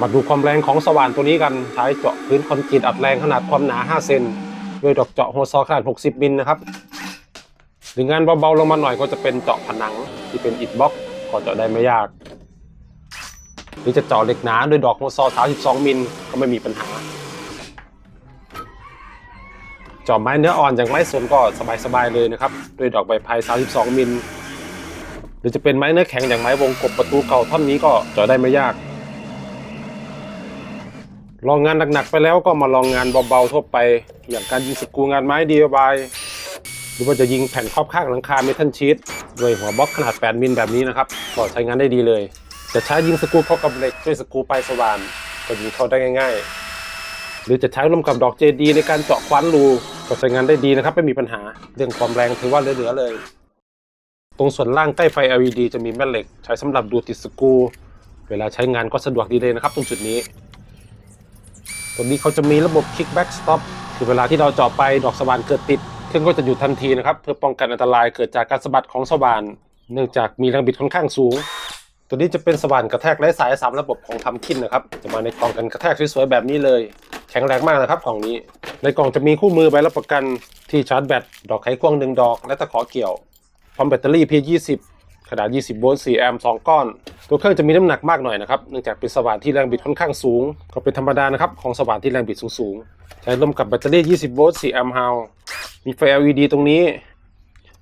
มาดูความแรงของสว่านตัวนี้กันใช้เจาะพื้นคอนกรีตอัดแรงขนาดความหนา 5 เซนด้วยดอกเจาะโฮซอขนาด 60 มิลนะครับหรืองานเบาๆลงมาหน่อยก็จะเป็นเจาะผนังที่เป็นอิฐบล็อกก็เจาะได้ไม่ยาก หรือจะเจาะเหล็กหนาด้วยดอกโฮซอ32มิลก็ไม่มีปัญหาเจาะไม้เนื้ออ่อนอย่างไม้สนก็สบายๆเลยนะครับด้วยดอกใบไผ่32 มิล หรือจะเป็นไม้เนื้อแข็งอย่างไม้วงกบประตูเก่าท่อนนี้ก็เจาะได้ไม่ยาก ลองงานหนักๆไปแล้วก็มาลองงานเบาๆทั่วไป อย่างการยิงสกูงานไม้ DIY หรือว่าจะยิงแผ่นครอบข้างหลังคาเมทัลชีตด้วยหัวบล็อกขนาด 8 มิลแบบนี้นะครับก็ใช้งานได้ดีเลย จะใช้ยิงสกูเข้ากับเหล็กด้วยสกูปลายสว่านก็ยิงเข้าได้ง่าย ๆ หรือจะใช้ร่วมกับดอกเจดีในการเจาะคว้านรูก็ใช้งานได้ดีนะครับไม่มีปัญหาเรื่องความแรงถือว่าเหลือๆเลย ตรงส่วนล่างใกล้ไฟ LED จะมีแม่เหล็ก ใช้สำหรับดูดติดสกู เวลาใช้งานก็สะดวกดีเลยนะครับ ตรงจุดนี้ ตรงนี้เขาจะมีระบบ kickback stop คือเวลาที่เราเจาะไปดอกสว่านเกิดติด เครื่องก็จะหยุดทันทีนะครับ เพื่อป้องกันอันตรายเกิดจากการสะบัดของสว่าน เนื่องจากมีแรงบิดค่อนข้างสูง ตัวนี้จะเป็นสว่านกระแทกไร้สายสามระบบของทำคินนะครับ จะมาในกล่องกันกระแทกสวยๆแบบนี้เลย แข็งแรงมากนะครับกล่องนี้ ในกล่องจะมีคู่มือใบรับประกันที่ชาร์จแบตดอกไขควงหนึ่งดอก และตะขอเกี่ยวพร้อมแบตเตอรี่ P20 ขนาด 20 โวลต์ 4 แอมป์ 2 ก้อน ตัวเครื่องจะมีน้ำหนักมากหน่อยนะครับ เนื่องจากเป็นสว่านที่แรงบิดค่อนข้างสูง ก็เป็นธรรมดานะครับ ของสว่านที่แรงบิดสูงๆ ใช้ร่วมกับแบตเตอรี่ 20 โวลต์ 4 แอมป์ ฮาว มีไฟ LED ตรงนี้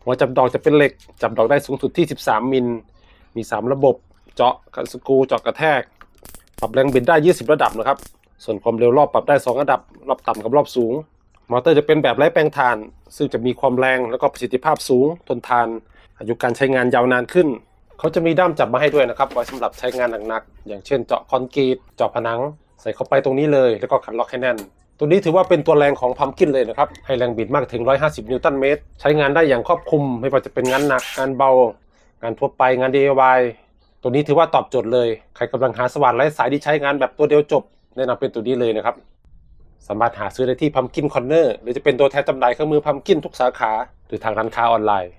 หัวจับดอกจะเป็นเหล็ก จับดอกได้สูงสุดที่ 13 มิล มี 3 ระบบ เจาะกันสกูเจาะกระแทก ปรับแรงบิดได้ 20 ระดับนะครับ ส่วนความเร็วรอบปรับได้ 2 ระดับ รอบต่ำกับรอบสูง มอเตอร์จะเป็นแบบไร้แปลงถ่าน ซึ่งจะมีความแรงและก็ประสิทธิภาพสูง ทนทาน อายุการใช้งานยาวนานขึ้น เขาจะมีด้ามจับมาให้ด้วยนะครับไว้สำหรับใช้งานหนักๆอย่างเช่นเจาะคอนกรีตเจาะผนัง ใส่เข้าไปตรงนี้เลย แล้วก็ขันล็อกให้แน่น ตัวนี้ถือว่าเป็นตัวแรงของพัมกินเลยนะครับให้แรงบิดมากถึง 150 นิวตันเมตร ใช้งานได้อย่างครอบคลุม ไม่ว่าจะเป็นงานหนักงานเบา งานทั่วไปงาน DIY ตัวนี้ถือว่าตอบโจทย์เลย ใครกำลังหาสว่านไร้สายที่ใช้งานแบบตัวเดียวจบ แนะนำเป็นตัวนี้เลยนะครับ สามารถหาซื้อได้ที่ Pumpkin Corner หรือจะเป็นตัวแทนจำหน่ายเครื่องมือ Pumpkin ทุกสาขา หรือทางร้านค้าออนไลน์